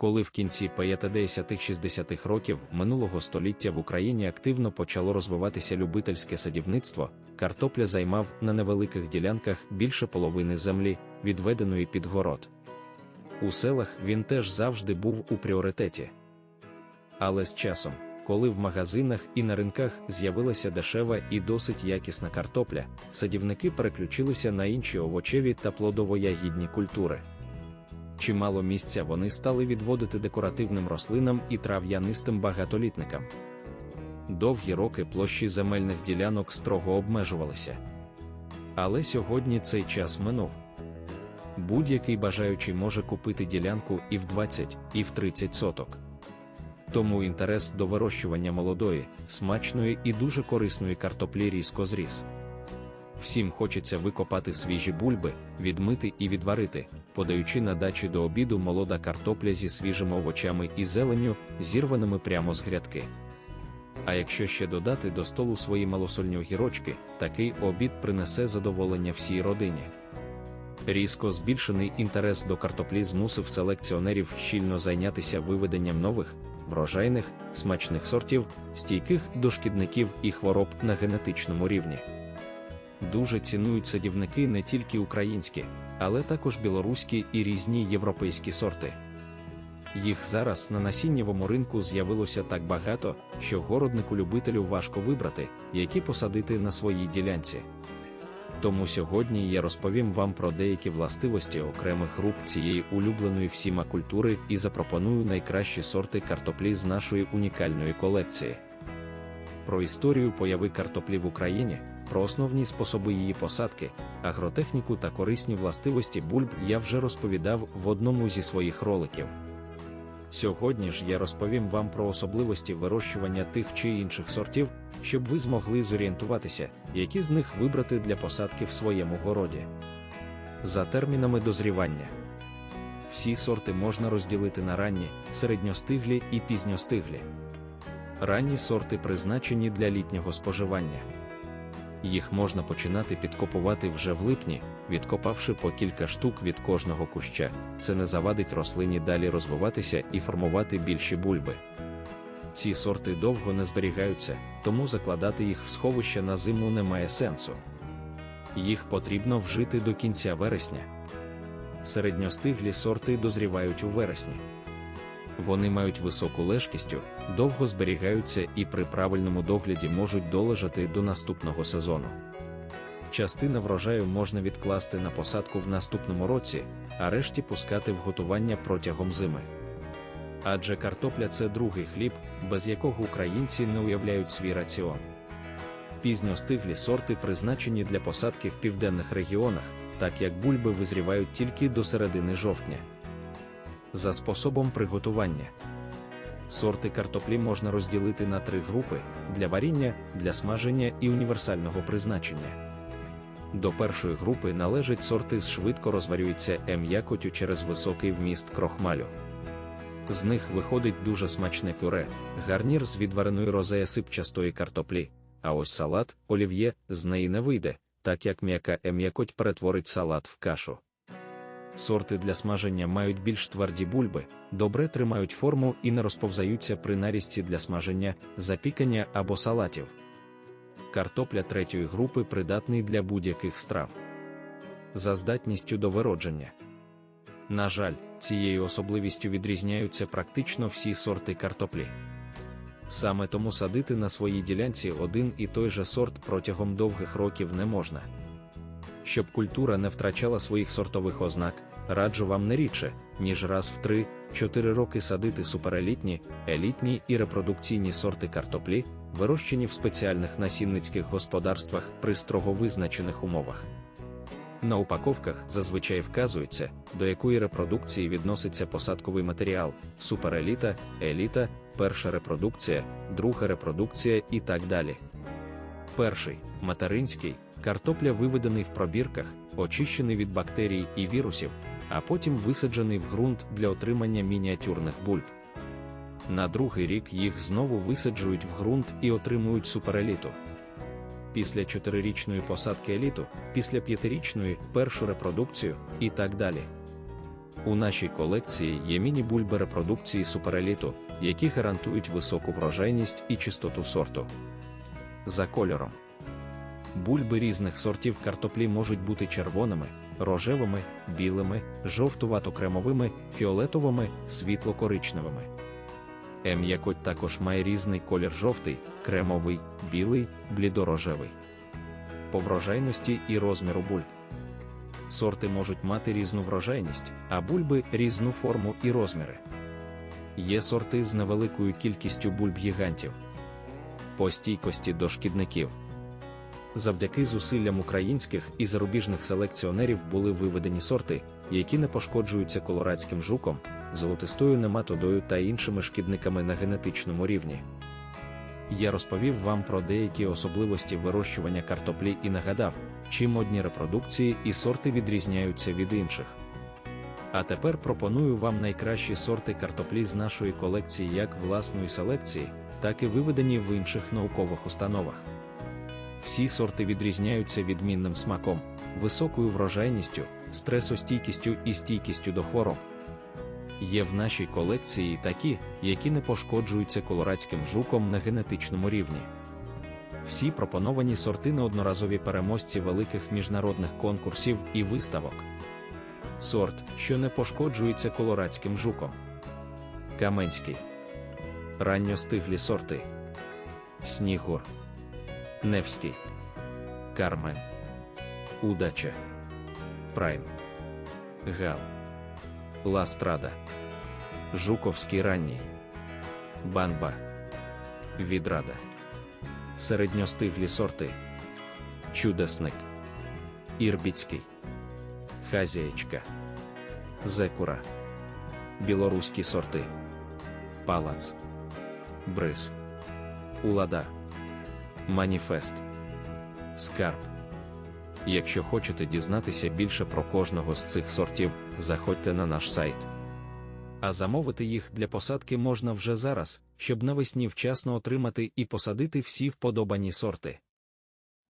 Коли в кінці 50-60-х років минулого століття в Україні активно почало розвиватися любительське садівництво, картопля займав на невеликих ділянках більше половини землі, відведеної під город. У селах він теж завжди був у пріоритеті. Але з часом, коли в магазинах і на ринках з'явилася дешева і досить якісна картопля, садівники переключилися на інші овочеві та плодово-ягідні культури. Чимало місця вони стали відводити декоративним рослинам і трав'янистим багатолітникам. Довгі роки площі земельних ділянок строго обмежувалися. Але сьогодні цей час минув. Будь-який бажаючий може купити ділянку і в 20, і в 30 соток. Тому інтерес до вирощування молодої, смачної і дуже корисної картоплі різко зріс. Всім хочеться викопати свіжі бульби, відмити і відварити, подаючи на дачі до обіду молода картопля зі свіжими овочами і зеленню, зірваними прямо з грядки. А якщо ще додати до столу свої малосольні огірочки, такий обід принесе задоволення всій родині. Різко збільшений інтерес до картоплі змусив селекціонерів щільно зайнятися виведенням нових, врожайних, смачних сортів, стійких до шкідників і хвороб на генетичному рівні. Дуже цінують садівники не тільки українські, але також білоруські і різні європейські сорти. Їх зараз на насіннєвому ринку з'явилося так багато, що городнику-любителю важко вибрати, які посадити на своїй ділянці. Тому сьогодні я розповім вам про деякі властивості окремих груп цієї улюбленої всіма культури і запропоную найкращі сорти картоплі з нашої унікальної колекції. Про історію появи картоплі в Україні, про основні способи її посадки, агротехніку та корисні властивості бульб я вже розповідав в одному зі своїх роликів. Сьогодні ж я розповім вам про особливості вирощування тих чи інших сортів, щоб ви змогли зорієнтуватися, які з них вибрати для посадки в своєму городі. За термінами дозрівання. Всі сорти можна розділити на ранні, середньостиглі і пізньостиглі. Ранні сорти призначені для літнього споживання. Їх можна починати підкопувати вже в липні, відкопавши по кілька штук від кожного куща. Це не завадить рослині далі розвиватися і формувати більші бульби. Ці сорти довго не зберігаються, тому закладати їх в сховище на зиму немає сенсу. Їх потрібно вжити до кінця вересня. Середньостиглі сорти дозрівають у вересні. Вони мають високу лежкістю, довго зберігаються і при правильному догляді можуть долежати до наступного сезону. Частина врожаю можна відкласти на посадку в наступному році, а решті пускати в готування протягом зими. Адже картопля це другий хліб, без якого українці не уявляють свій раціон. Пізньостиглі сорти призначені для посадки в південних регіонах, так як бульби визрівають тільки до середини жовтня. За способом приготування. Сорти картоплі можна розділити на три групи для варіння, для смаження і універсального призначення. До першої групи належать сорти з швидко розварюється м'якотю через високий вміст крохмалю. З них виходить дуже смачне пюре, гарнір з відвареної розея сипчастої картоплі, а ось салат, олів'є, з неї не вийде, так як м'яка м'якоть перетворить салат в кашу. Сорти для смаження мають більш тверді бульби, добре тримають форму і не розповзаються при нарізці для смаження, запікання або салатів. Картопля третьої групи придатний для будь-яких страв. За здатністю до виродження. На жаль, цією особливістю відрізняються практично всі сорти картоплі. Саме тому садити на своїй ділянці один і той же сорт протягом довгих років не можна. Щоб культура не втрачала своїх сортових ознак, раджу вам не рідше, ніж раз в 3-4 роки садити суперелітні, елітні і репродукційні сорти картоплі, вирощені в спеціальних насінницьких господарствах при строго визначених умовах. На упаковках зазвичай вказується, до якої репродукції відноситься посадковий матеріал, супереліта, еліта, перша репродукція, друга репродукція і так далі. Перший материнський картопля виведений в пробірках, очищений від бактерій і вірусів, а потім висаджений в ґрунт для отримання мініатюрних бульб. На другий рік їх знову висаджують в ґрунт і отримують супереліту. Після чотирирічної посадки еліту, після п'ятирічної першу репродукцію і так далі. У нашій колекції є міні-бульби репродукції супереліту, які гарантують високу врожайність і чистоту сорту. За кольором. Бульби різних сортів картоплі можуть бути червоними, рожевими, білими, жовтувато-кремовими, фіолетовими, світло-коричневими. М'якоть також має різний колір жовтий, кремовий, білий, блідорожевий. По врожайності і розміру бульб. Сорти можуть мати різну врожайність, а бульби різну форму і розміри. Є сорти з невеликою кількістю бульб гігантів. По стійкості до шкідників. Завдяки зусиллям українських і зарубіжних селекціонерів були виведені сорти, які не пошкоджуються колорадським жуком, золотистою нематодою та іншими шкідниками на генетичному рівні. Я розповів вам про деякі особливості вирощування картоплі і нагадав, чим одні репродукції і сорти відрізняються від інших. А тепер пропоную вам найкращі сорти картоплі з нашої колекції як власної селекції, так і виведені в інших наукових установах. Всі сорти відрізняються відмінним смаком, високою врожайністю, стресостійкістю і стійкістю до хвороб. Є в нашій колекції такі, які не пошкоджуються колорадським жуком на генетичному рівні. Всі пропоновані сорти неодноразові переможці великих міжнародних конкурсів і виставок. Сорт, що не пошкоджується колорадським жуком. Каменський. Ранньостиглі сорти. Снігур. Невський. Кармен. Удача. Прайм. Гал. Ластрада. Жуковський ранній. Банба. Відрада. Середньостиглі сорти. Чудесник. Ірбіцький. Хазяєчка. Зекура. Білоруські сорти. Палац. Бриз. Улада. Маніфест. Скарб. Якщо хочете дізнатися більше про кожного з цих сортів, заходьте на наш сайт. А замовити їх для посадки можна вже зараз, щоб навесні вчасно отримати і посадити всі вподобані сорти.